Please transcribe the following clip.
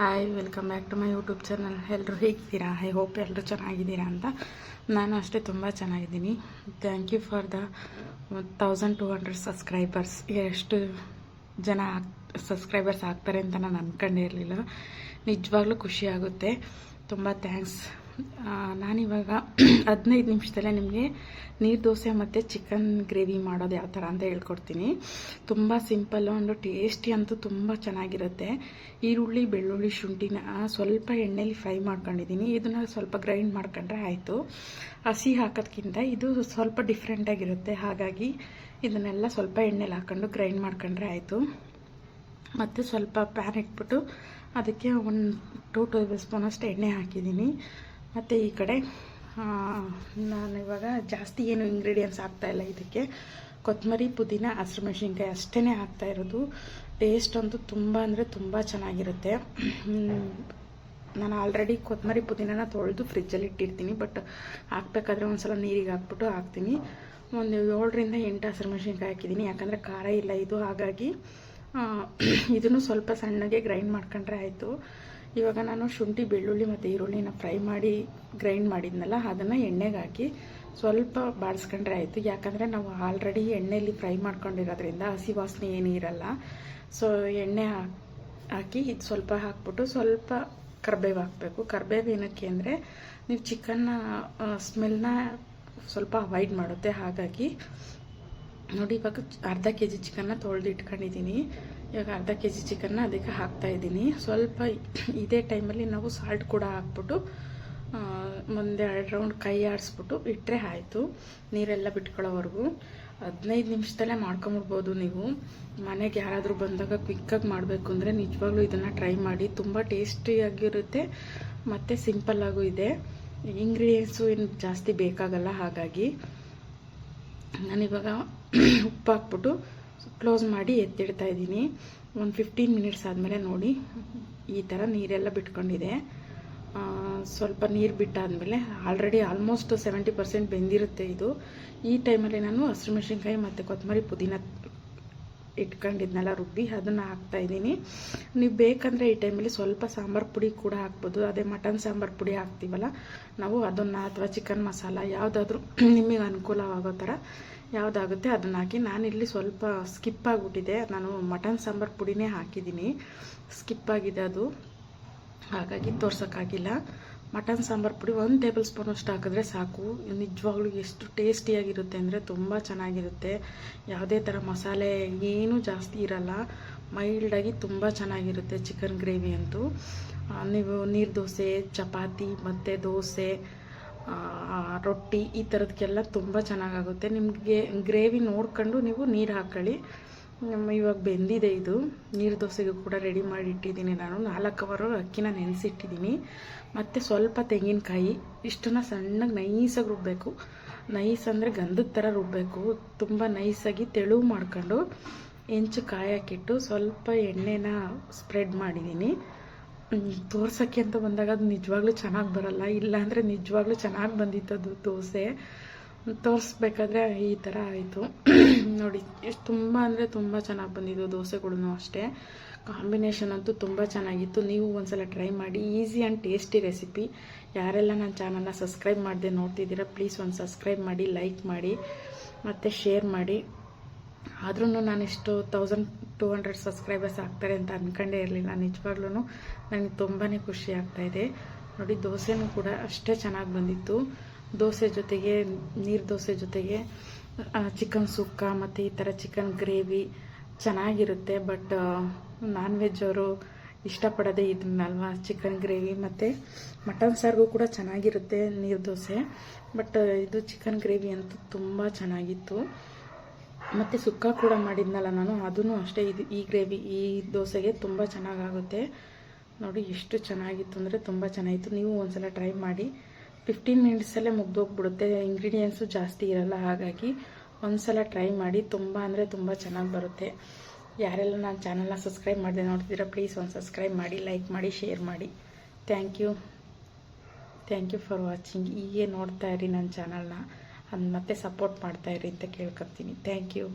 Hi welcome back to my YouTube channel ಎಲ್ಲರೂ ಹೇಗಿದ್ದೀರಾ? I hope ಎಲ್ಲರೂ ಚೆನ್ನಾಗಿದ್ದೀರಾ ಅಂತ. ನಾನು ಅಷ್ಟೇ ತುಂಬ ಚೆನ್ನಾಗಿದ್ದೀನಿ. Thank you for the thousand two hundred subscribers ಎಷ್ಟು ಜನ ಸಬ್ಸ್ಕ್ರೈಬರ್ಸ್ ಆಗ್ತಾರೆ ಅಂತ ನಾನು ಅಂದ್ಕೊಂಡೇ ಇರಲಿಲ್ಲ. ನಿಜವಾಗ್ಲೂ ಖುಷಿ ಆಗುತ್ತೆ. ತುಂಬ ಥ್ಯಾಂಕ್ಸ್ ನಾನಿವಾಗ ಹದಿನೈದು ನಿಮಿಷದಲ್ಲೇ ನಿಮಗೆ ನೀರು ದೋಸೆ ಮತ್ತು ಚಿಕನ್ ಗ್ರೇವಿ ಮಾಡೋದು ಯಾವ ಥರ ಅಂತ ಹೇಳ್ಕೊಡ್ತೀನಿ. ತುಂಬ ಸಿಂಪಲ್ಲು ಒಂದು ಟೇಸ್ಟಿ ಅಂತೂ ತುಂಬ ಚೆನ್ನಾಗಿರುತ್ತೆ. ಈರುಳ್ಳಿ, ಬೆಳ್ಳುಳ್ಳಿ, ಶುಂಠಿನ ಸ್ವಲ್ಪ ಎಣ್ಣೆಲಿ ಫ್ರೈ ಮಾಡ್ಕೊಂಡಿದ್ದೀನಿ. ಇದನ್ನು ಸ್ವಲ್ಪ ಗ್ರೈಂಡ್ ಮಾಡ್ಕೊಂಡ್ರೆ ಆಯಿತು. ಹಸಿ ಹಾಕೋದ್ಕಿಂತ ಇದು ಸ್ವಲ್ಪ ಡಿಫ್ರೆಂಟಾಗಿರುತ್ತೆ ಹಾಗಾಗಿ ಇದನ್ನೆಲ್ಲ ಸ್ವಲ್ಪ ಎಣ್ಣೆಲಿ ಹಾಕ್ಕೊಂಡು ಗ್ರೈಂಡ್ ಮಾಡ್ಕೊಂಡ್ರೆ ಆಯಿತು. ಮತ್ತು ಸ್ವಲ್ಪ ಪ್ಯಾನ್ ಇಟ್ಬಿಟ್ಟು ಅದಕ್ಕೆ ಒಂದು ಟೂ ಟೇಬಲ್ ಸ್ಪೂನಷ್ಟು ಎಣ್ಣೆ ಹಾಕಿದ್ದೀನಿ. ಮತ್ತು ಈ ಕಡೆ ನಾನು ಇವಾಗ ಜಾಸ್ತಿ ಏನು ಇಂಗ್ರೀಡಿಯೆಂಟ್ಸ್ ಹಾಕ್ತಾಯಿಲ್ಲ ಇದಕ್ಕೆ. ಕೊತ್ತಂಬರಿ ಪುದೀನ, ಹಸಿರು ಮೆಣಸಿನ್ಕಾಯಿ ಅಷ್ಟೇ ಹಾಕ್ತಾ ಇರೋದು. ಟೇಸ್ಟ್ ಅಂತೂ ತುಂಬ ಅಂದರೆ ತುಂಬ ಚೆನ್ನಾಗಿರುತ್ತೆ. ನಾನು ಆಲ್ರೆಡಿ ಕೊತ್ತಂಬರಿ ಪುದೀನನ ತೊಳೆದು ಫ್ರಿಜ್ಜಲ್ಲಿ ಇಟ್ಟಿರ್ತೀನಿ ಬಟ್ ಹಾಕ್ಬೇಕಾದ್ರೆ ಒಂದು ಸಲ ನೀರಿಗೆ ಹಾಕ್ಬಿಟ್ಟು ಹಾಕ್ತೀನಿ. ಒಂದು ಏಳರಿಂದ ಎಂಟು ಹಸಿರು ಮೆಣಸಿನ್ಕಾಯಿ ಹಾಕಿದ್ದೀನಿ, ಯಾಕಂದರೆ ಖಾರ ಇಲ್ಲ ಇದು, ಹಾಗಾಗಿ ಇದನ್ನು ಸ್ವಲ್ಪ ಸಣ್ಣಗೆ ಗ್ರೈಂಡ್ ಮಾಡ್ಕೊಂಡ್ರೆ ಆಯಿತು. ಇವಾಗ ನಾನು ಶುಂಠಿ, ಬೆಳ್ಳುಳ್ಳಿ ಮತ್ತು ಈರುಳ್ಳಿನ ಫ್ರೈ ಮಾಡಿ ಗ್ರೈಂಡ್ ಮಾಡಿದ್ನಲ್ಲ, ಅದನ್ನು ಎಣ್ಣೆಗೆ ಹಾಕಿ ಸ್ವಲ್ಪ ಬಾಡಿಸ್ಕೊಂಡ್ರೆ ಆಯಿತು. ಯಾಕಂದರೆ ನಾವು ಆಲ್ರೆಡಿ ಎಣ್ಣೆಯಲ್ಲಿ ಫ್ರೈ ಮಾಡ್ಕೊಂಡಿರೋದ್ರಿಂದ ಹಸಿ ವಾಸನೆ ಏನೂ ಇರಲ್ಲ. ಸೊ ಎಣ್ಣೆ ಹಾಕಿ ಇದು ಸ್ವಲ್ಪ ಹಾಕ್ಬಿಟ್ಟು ಸ್ವಲ್ಪ ಕರ್ಬೇವು ಹಾಕಬೇಕು. ಕರ್ಬೇವು ಏನಕ್ಕೆ ಅಂದರೆ ನೀವು ಚಿಕನ್ನ ಸ್ಮೆಲ್ನ ಸ್ವಲ್ಪ ಅವಾಯ್ಡ್ ಮಾಡುತ್ತೆ. ಹಾಗಾಗಿ ನೋಡಿ ಇವಾಗ ಅರ್ಧ ಕೆ ಜಿ ಚಿಕನ್ನ ತೊಳೆದು ಇಟ್ಕೊಂಡಿದ್ದೀನಿ ಇವಾಗ ಅರ್ಧ ಕೆ ಜಿ ಚಿಕನ್ನ ಅದಕ್ಕೆ ಹಾಕ್ತಾ ಇದ್ದೀನಿ. ಸ್ವಲ್ಪ ಇದೇ ಟೈಮಲ್ಲಿ ನಾವು ಸಾಲ್ಟ್ ಕೂಡ ಹಾಕ್ಬಿಟ್ಟು ಮುಂದೆ ಎರಡು ರೌಂಡ್ ಕೈ ಆಡಿಸ್ಬಿಟ್ಟು ಇಟ್ಟರೆ ಆಯಿತು. ನೀರೆಲ್ಲ ಬಿಟ್ಕೊಳ್ಳೋವರೆಗೂ. ಹದಿನೈದು ನಿಮಿಷದಲ್ಲೇ ಮಾಡ್ಕೊಂಬಿಡ್ಬೋದು ನೀವು. ಮನೆಗೆ ಯಾರಾದರೂ ಬಂದಾಗ ಕ್ವಿಕ್ಕಾಗಿ ಮಾಡಬೇಕು ಅಂದರೆ ನಿಜವಾಗ್ಲೂ ಇದನ್ನು ಟ್ರೈ ಮಾಡಿ. ತುಂಬ ಟೇಸ್ಟಿಯಾಗಿರುತ್ತೆ ಮತ್ತು ಸಿಂಪಲ್ಲಾಗೂ ಇದೆ. ಇಂಗ್ರೀಡಿಯೆಂಟ್ಸು ಏನು ಜಾಸ್ತಿ ಬೇಕಾಗಲ್ಲ ಹಾಗಾಗಿ. ನಾನಿವಾಗ ಉಪ್ಪು ಹಾಕ್ಬಿಟ್ಟು ಕ್ಲೋಸ್ ಮಾಡಿ ಎತ್ತಿಡ್ತಾ ಇದ್ದೀನಿ. ಒಂದು ಫಿಫ್ಟೀನ್ ಮಿನಿಟ್ಸ್ ಆದಮೇಲೆ ನೋಡಿ, ಈ ಥರ ನೀರೆಲ್ಲ ಬಿಟ್ಕೊಂಡಿದೆ. ಸ್ವಲ್ಪ ನೀರು ಬಿಟ್ಟಾದಮೇಲೆ ಆಲ್ರೆಡಿ ಆಲ್ಮೋಸ್ಟ್ ಸೆವೆಂಟಿ ಪರ್ಸೆಂಟ್ ಬೆಂದಿರುತ್ತೆ ಇದು. ಈ ಟೈಮಲ್ಲಿ ನಾನು ಹಸಿರು ಮೆಣಸಿನ್ಕಾಯಿ ಮತ್ತು ಕೊತ್ತಂಬರಿ ಪುದೀನ ಇಟ್ಕೊಂಡಿದ್ನೆಲ್ಲ ರುಬ್ಬಿ, ಅದನ್ನು ಹಾಕ್ತಾ ಇದ್ದೀನಿ. ನೀವು ಬೇಕಂದರೆ ಈ ಟೈಮಲ್ಲಿ ಸ್ವಲ್ಪ ಸಾಂಬಾರು ಪುಡಿ ಕೂಡ ಹಾಕ್ಬೋದು. ಅದೇ ಮಟನ್ ಸಾಂಬಾರು ಪುಡಿ ಹಾಕ್ತೀವಲ್ಲ, ನಾವು ಅದನ್ನು ಅಥವಾ ಚಿಕನ್ ಮಸಾಲ ಯಾವುದಾದ್ರೂ ನಿಮಗೆ ಅನುಕೂಲವಾಗೋ ಥರ ಯಾವುದಾಗುತ್ತೆ ಅದನ್ನು ಹಾಕಿ ನಾನಿಲ್ಲಿ ಸ್ವಲ್ಪ ಸ್ಕಿಪ್ ಆಗಿಬಿಟ್ಟಿದೆ. ನಾನು ಮಟನ್ ಸಾಂಬಾರು ಪುಡಿನೇ ಹಾಕಿದ್ದೀನಿ. ಸ್ಕಿಪ್ ಆಗಿದೆ ಅದು. ಹಾಗಾಗಿ ತೋರ್ಸೋಕ್ಕಾಗಿಲ್ಲ. ಮಟನ್ ಸಾಂಬಾರು ಪುಡಿ ಒಂದು ಟೇಬಲ್ ಸ್ಪೂನ್ ಅಷ್ಟು ಹಾಕಿದ್ರೆ ಸಾಕು. ನಿಜವಾಗ್ಲೂ ಎಷ್ಟು ಟೇಸ್ಟಿಯಾಗಿರುತ್ತೆ ಅಂದರೆ ತುಂಬ ಚೆನ್ನಾಗಿರುತ್ತೆ. ಯಾವುದೇ ಥರ ಮಸಾಲೆ ಏನೂ ಜಾಸ್ತಿ ಇರಲ್ಲ. ಮೈಲ್ಡಾಗಿ ತುಂಬ ಚೆನ್ನಾಗಿರುತ್ತೆ ಚಿಕನ್ ಗ್ರೇವಿ ಅಂತೂ. ನೀವು ನೀರು ದೋಸೆ, ಚಪಾತಿ, ಮತ್ತು ದೋಸೆ ರೊಟ್ಟಿ ಈ ಥರದಕ್ಕೆಲ್ಲ ತುಂಬ ಚೆನ್ನಾಗಾಗುತ್ತೆ. ನಿಮಗೆ ಗ್ರೇವಿ ನೋಡ್ಕೊಂಡು ನೀವು ನೀರು ಹಾಕ್ಕೊಳ್ಳಿ ಇವಾಗ ಬೆಂದಿದೆ ಇದು. ನೀರು ದೋಸೆಗೂ ಕೂಡ ರೆಡಿ ಮಾಡಿ ಇಟ್ಟಿದ್ದೀನಿ ನಾನು. ನಾಲ್ಕು ಅವರು ಅಕ್ಕಿನ ನೆನೆಸಿಟ್ಟಿದ್ದೀನಿ. ಮತ್ತು ಸ್ವಲ್ಪ ತೆಂಗಿನಕಾಯಿ. ಇಷ್ಟನ್ನು ಸಣ್ಣಗೆ ನೈಸಾಗಿ ರುಬ್ಬಬೇಕು ನೈಸ್ ಅಂದರೆ ಗಂಧದ ಥರ ರುಬ್ಬಬೇಕು ತುಂಬ ನೈಸಾಗಿ ತೆಳು ಮಾಡ್ಕೊಂಡು ಹೆಂಚು ಕಾಯಕ್ಕಿಟ್ಟು ಸ್ವಲ್ಪ ಎಣ್ಣೆನ ಸ್ಪ್ರೆಡ್ ಮಾಡಿದ್ದೀನಿ. ತೋರ್ಸೋಕ್ಕೆ ಅಂತ ಬಂದಾಗ ಅದು ನಿಜವಾಗ್ಲೂ ಚೆನ್ನಾಗಿ ಬರಲ್ಲ. ಇಲ್ಲಾಂದರೆ ನಿಜವಾಗ್ಲೂ ಚೆನ್ನಾಗಿ ಬಂದಿತ್ತು ಅದು ದೋಸೆ. ತೋರಿಸ್ಬೇಕಾದ್ರೆ ಈ ಥರ ಆಯಿತು. ನೋಡಿ, ಎಷ್ಟು ತುಂಬ ಅಂದರೆ ತುಂಬ ಚೆನ್ನಾಗಿ ಬಂದಿದ್ದು ದೋಸೆಗಳು ಅಷ್ಟೇ. ಕಾಂಬಿನೇಷನ್ ಅಂತೂ ತುಂಬ ಚೆನ್ನಾಗಿತ್ತು. ನೀವು ಒಂದ್ಸಲ ಟ್ರೈ ಮಾಡಿ. Easy and tasty recipe. ಯಾರೆಲ್ಲ ನನ್ನ ಚಾನಲ್ನ ಸಬ್ಸ್ಕ್ರೈಬ್ ಮಾಡದೆ ನೋಡ್ತಿದ್ದೀರಾ, ಪ್ಲೀಸ್ ಒಂದು ಸಬ್ಸ್ಕ್ರೈಬ್ ಮಾಡಿ, ಲೈಕ್ ಮಾಡಿ, ಮತ್ತು ಶೇರ್ ಮಾಡಿ. ಆದ್ರೂ ನಾನು ಇಷ್ಟು ತೌಸಂಡ್ ಟೂ ಹಂಡ್ರೆಡ್ ಸಬ್ಸ್ಕ್ರೈಬರ್ಸ್ ಆಗ್ತಾರೆ ಅಂತ ಅನ್ಕೊಂಡೇ ಇರಲಿಲ್ಲ ನಿಜವಾಗ್ಲೂ ನನಗೆ ತುಂಬಾ ಖುಷಿ ಆಗ್ತಾಯಿದೆ ನೋಡಿ, ದೋಸೆನೂ ಕೂಡ ಅಷ್ಟೇ ಚೆನ್ನಾಗಿ ಬಂದಿತ್ತು. ದೋಸೆ ಜೊತೆಗೆ, ನೀರು ದೋಸೆ ಜೊತೆಗೆ ಚಿಕನ್ ಸುಕ್ಕ ಮತ್ತು ಈ ಥರ ಚಿಕನ್ ಗ್ರೇವಿ ಚೆನ್ನಾಗಿರುತ್ತೆ. ಬಟ್ ನಾನ್ ವೆಜ್ ಅವರು ಇಷ್ಟಪಡೋದೇ ಇದನ್ನಲ್ವಾ ಚಿಕನ್ ಗ್ರೇವಿ ಮತ್ತು ಮಟನ್ ಸಾರಿಗೂ ಕೂಡ ಚೆನ್ನಾಗಿರುತ್ತೆ ನೀರು ದೋಸೆ. ಬಟ್ ಇದು ಚಿಕನ್ ಗ್ರೇವಿ ಅಂತೂ ತುಂಬ ಚೆನ್ನಾಗಿತ್ತು. ಮತ್ತು ಸುಕ್ಕ ಕೂಡ ಮಾಡಿದ್ನಲ್ಲ ನಾನು ಅದೂ ಅಷ್ಟೇ. ಇದು ಈ ಗ್ರೇವಿ, ಈ ದೋಸೆಗೆ ತುಂಬ ಚೆನ್ನಾಗಾಗುತ್ತೆ. ನೋಡಿ, ಎಷ್ಟು ಚೆನ್ನಾಗಿತ್ತು ಅಂದರೆ ತುಂಬ ಚೆನ್ನಾಗಿತ್ತು. ನೀವು ಒಂದ್ಸಲ ಟ್ರೈ ಮಾಡಿ. ಫಿಫ್ಟೀನ್ ಮಿನಿಟ್ಸಲ್ಲೇ ಮುಗ್ದೋಗ್ಬಿಡುತ್ತೆ. ಇಂಗ್ರೀಡಿಯೆಂಟ್ಸು ಜಾಸ್ತಿ ಇರಲ್ಲ, ಹಾಗಾಗಿ ಒಂದ್ಸಲ ಟ್ರೈ ಮಾಡಿ. ತುಂಬ ಅಂದರೆ ತುಂಬ ಚೆನ್ನಾಗಿ ಬರುತ್ತೆ. ಯಾರೆಲ್ಲ ನನ್ನ ಚಾನಲ್ನ ಸಬ್ಸ್ಕ್ರೈಬ್ ಮಾಡಿದೆ ನೋಡ್ತಿದ್ದೀರಾ, ಪ್ಲೀಸ್ ಒಂದು ಸಬ್ಸ್ಕ್ರೈಬ್ ಮಾಡಿ, ಲೈಕ್ ಮಾಡಿ, ಶೇರ್ ಮಾಡಿ. Thank you. Thank you for watching. ಹೀಗೆ ನೋಡ್ತಾ ಇರಿ ನನ್ನ ಚಾನಲ್ನ. ಅದು ಮತ್ತೆ ಸಪೋರ್ಟ್ ಮಾಡ್ತಾ ಇರಿ ಅಂತ ಕೇಳ್ಕೊತೀನಿ ಥ್ಯಾಂಕ್ ಯು